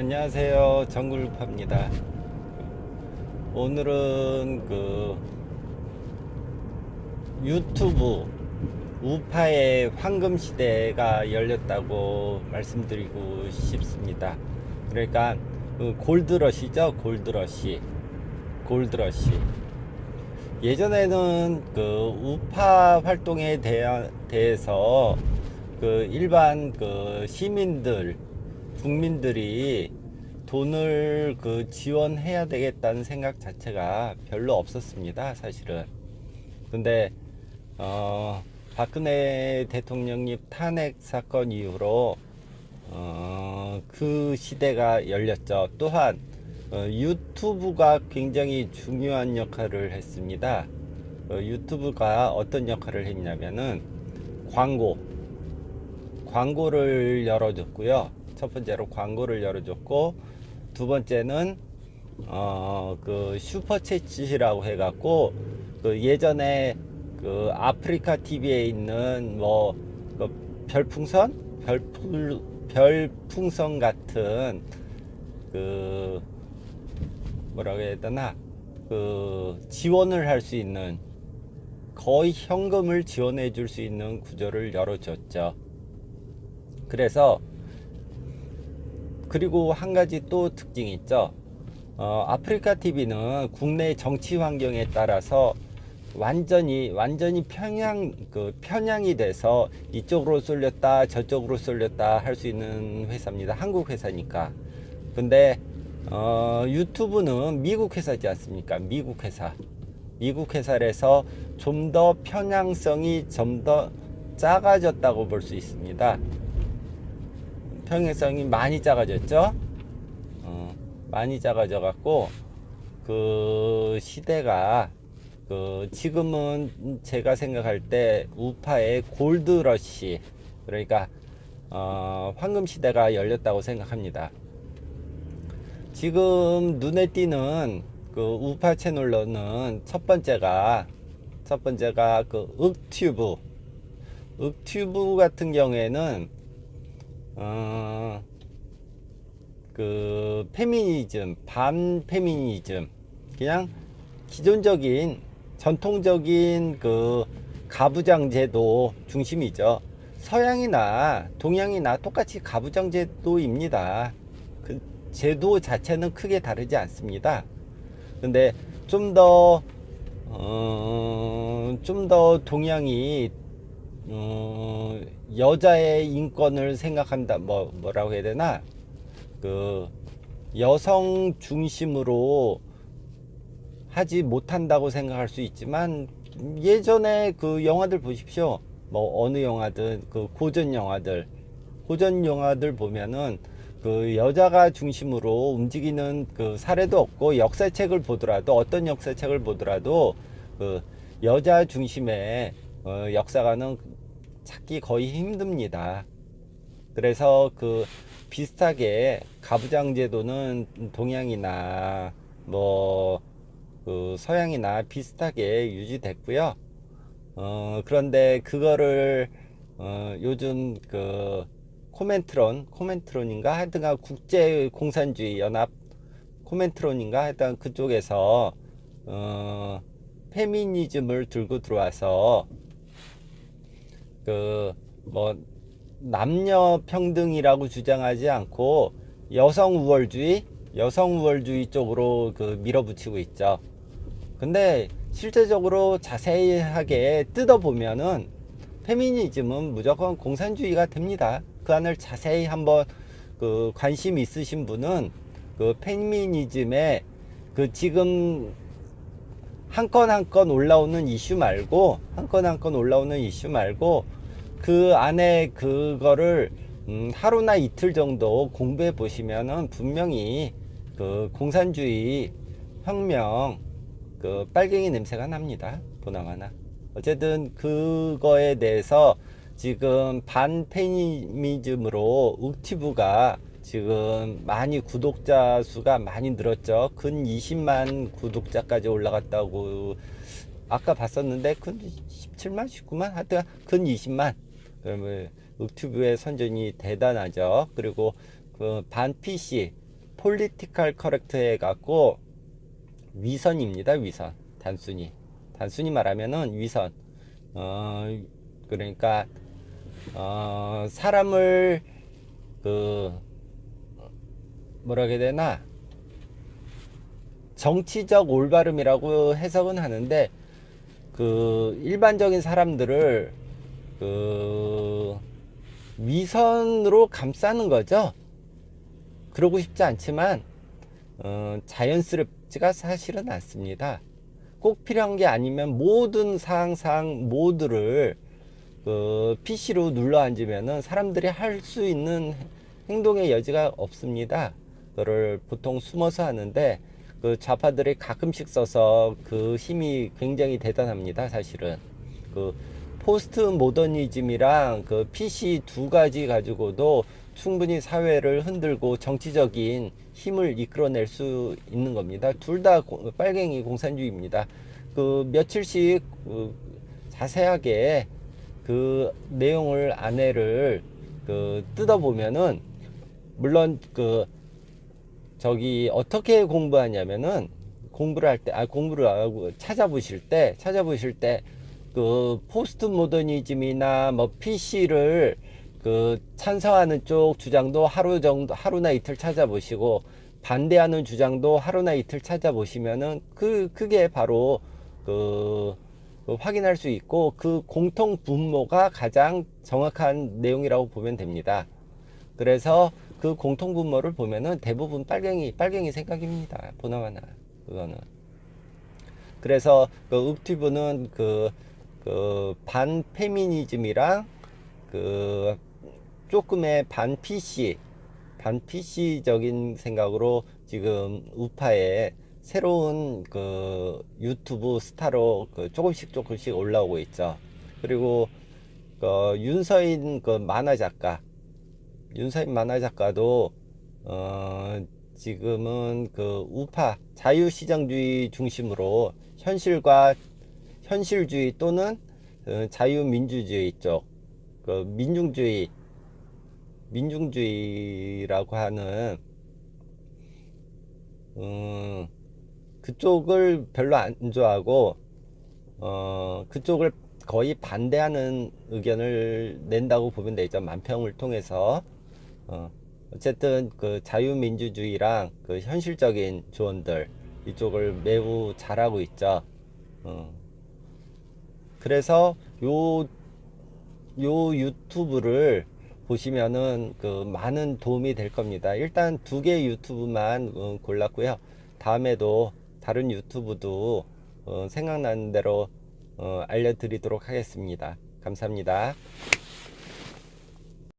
안녕하세요. 정글파입니다. 오늘은 그 유튜브 우파의 황금 시대가 열렸다고 말씀드리고 싶습니다. 그러니까 그 골드러시죠, 골드러시, 골드러시. 예전에는 그 우파 활동에 대하, 대해서 그 일반 그 시민들 국민들이 돈을 그 지원해야 되겠다는 생각 자체가 별로 없었습니다, 사실은. 근데, 어, 박근혜 대통령님 탄핵 사건 이후로, 어, 그 시대가 열렸죠. 또한, 어, 유튜브가 굉장히 중요한 역할을 했습니다. 어, 유튜브가 어떤 역할을 했냐면은, 광고, 광고를 열어줬고요. 첫 번째로 광고를 열어줬고 두 번째는 어 그 슈퍼챗이라고 해갖고 그 예전에 그 아프리카 TV에 있는 뭐 그 별풍선 별풍 별풍선 같은 그 뭐라고 해야 되나 그 지원을 할 수 있는 거의 현금을 지원해 줄 수 있는 구조를 열어줬죠. 그래서 그리고 한 가지 또 특징이 있죠. 어, 아프리카 TV는 국내 정치 환경에 따라서 완전히 완전히 편향 그 편향이 돼서 이쪽으로 쏠렸다 저쪽으로 쏠렸다 할 수 있는 회사입니다. 한국 회사니까. 근데 어, 유튜브는 미국 회사지 않습니까? 미국 회사. 미국 회사라서 좀 더 편향성이 좀 더 작아졌다고 볼 수 있습니다. 평행성이 많이 작아졌죠. 어, 많이 작아져 갖고 그 시대가 그 지금은 제가 생각할 때 우파의 골드러시 그러니까 어, 황금 시대가 열렸다고 생각합니다. 지금 눈에 띄는 그 우파 채널로는 첫 번째가 첫 번째가 그 윽튜브 윽튜브 같은 경우에는 어, 그 페미니즘, 반 페미니즘, 그냥 기존적인 전통적인 그 가부장 제도 중심이죠. 서양이나 동양이나 똑같이 가부장 제도입니다. 그 제도 자체는 크게 다르지 않습니다. 근데 좀 더, 어, 좀 더 동양이 어, 여자의 인권을 생각한다 뭐 뭐라고 해야 되나? 그 여성 중심으로 하지 못한다고 생각할 수 있지만 예전에 그 영화들 보십시오. 뭐 어느 영화든 그 고전 영화들. 고전 영화들 보면은 그 여자가 중심으로 움직이는 그 사례도 없고 역사책을 보더라도 어떤 역사책을 보더라도 그 여자 중심의 어, 역사가는 찾기 거의 힘듭니다. 그래서 그 비슷하게 가부장 제도는 동양이나 뭐 그 서양이나 비슷하게 유지됐고요. 어, 그런데 그거를 어, 요즘 그 코멘트론, 코멘트론인가 하여튼간 국제 공산주의 연합 코멘트론인가 하여튼 그쪽에서 어, 페미니즘을 들고 들어와서 그 뭐 남녀 평등이라고 주장하지 않고 여성 우월주의, 여성 우월주의 쪽으로 그 밀어붙이고 있죠. 근데 실제적으로 자세하게 뜯어보면은 페미니즘은 무조건 공산주의가 됩니다. 그 안을 자세히 한번 그 관심 있으신 분은 그 페미니즘의 그 지금 한 건 한 건 올라오는 이슈 말고 한 건 한 건 올라오는 이슈 말고 그 안에 그거를 음, 하루나 이틀 정도 공부해 보시면은 분명히 그 공산주의 혁명 그 빨갱이 냄새가 납니다. 보나마나. 어쨌든 그거에 대해서 지금 반페미니즘으로 욱티브가 지금 많이 구독자 수가 많이 늘었죠. 근 20만 구독자까지 올라갔다고 아까 봤었는데 근 17만, 19만 하여튼 근 20만. 그러면 유튜브의 선전이 대단하죠. 그리고 그 반 PC 폴리티컬 커렉트 해갖고 위선입니다. 위선. 단순히. 단순히 말하면은 위선. 어, 그러니까, 어, 사람을, 그, 뭐라 해야 되나. 정치적 올바름이라고 해석은 하는데, 그, 일반적인 사람들을, 그, 위선으로 감싸는 거죠. 그러고 싶지 않지만, 어, 자연스럽지가 사실은 않습니다. 꼭 필요한 게 아니면 모든 사항상 모두를 그 PC로 눌러 앉으면은 사람들이 할 수 있는 행동의 여지가 없습니다. 그거를 보통 숨어서 하는데 그 좌파들이 가끔씩 써서 그 힘이 굉장히 대단합니다. 사실은 그 포스트 모더니즘이랑 그 PC 두 가지 가지고도 충분히 사회를 흔들고 정치적인 힘을 이끌어낼 수 있는 겁니다. 둘 다 빨갱이 공산주의입니다. 그 며칠씩 그 자세하게 그 내용을 안에를 그 뜯어보면은 물론 그 저기 어떻게 공부하냐면은 공부를 할 때 아 공부를 하고 찾아보실 때 찾아보실 때 그 포스트 모더니즘이나 뭐 PC를 그 찬성하는 쪽 주장도 하루 정도 하루나 이틀 찾아보시고 반대하는 주장도 하루나 이틀 찾아보시면은 그 그게 바로 그, 그 확인할 수 있고 그 공통 분모가 가장 정확한 내용이라고 보면 됩니다. 그래서 그 공통 분모를 보면은 대부분 빨갱이 빨갱이 생각입니다. 보나마나 그거는. 그래서 그 읍튜브는 그, 그 반페미니즘이랑 그 조금의 반 PC, 반 PC적인 생각으로 지금 우파에 새로운 그 유튜브 스타로 그 조금씩 조금씩 올라오고 있죠. 그리고 그 윤서인 그 만화 작가, 윤서인 만화 작가도 어 지금은 그 우파 자유시장주의 중심으로 현실과 현실주의 또는 그 자유민주주의 쪽, 그 민중주의 민중주의라고 하는 음, 그쪽을 별로 안 좋아하고 어, 그쪽을 거의 반대하는 의견을 낸다고 보면 되죠. 만평을 통해서 어, 어쨌든 그 자유민주주의랑 그 현실적인 조언들 이쪽을 매우 잘하고 있죠. 어. 그래서 요, 요 유튜브를 보시면은 그 많은 도움이 될 겁니다. 일단 두 개 유튜브만 어, 골랐고요. 다음에도 다른 유튜브도 어, 생각나는 대로 어, 알려드리도록 하겠습니다. 감사합니다.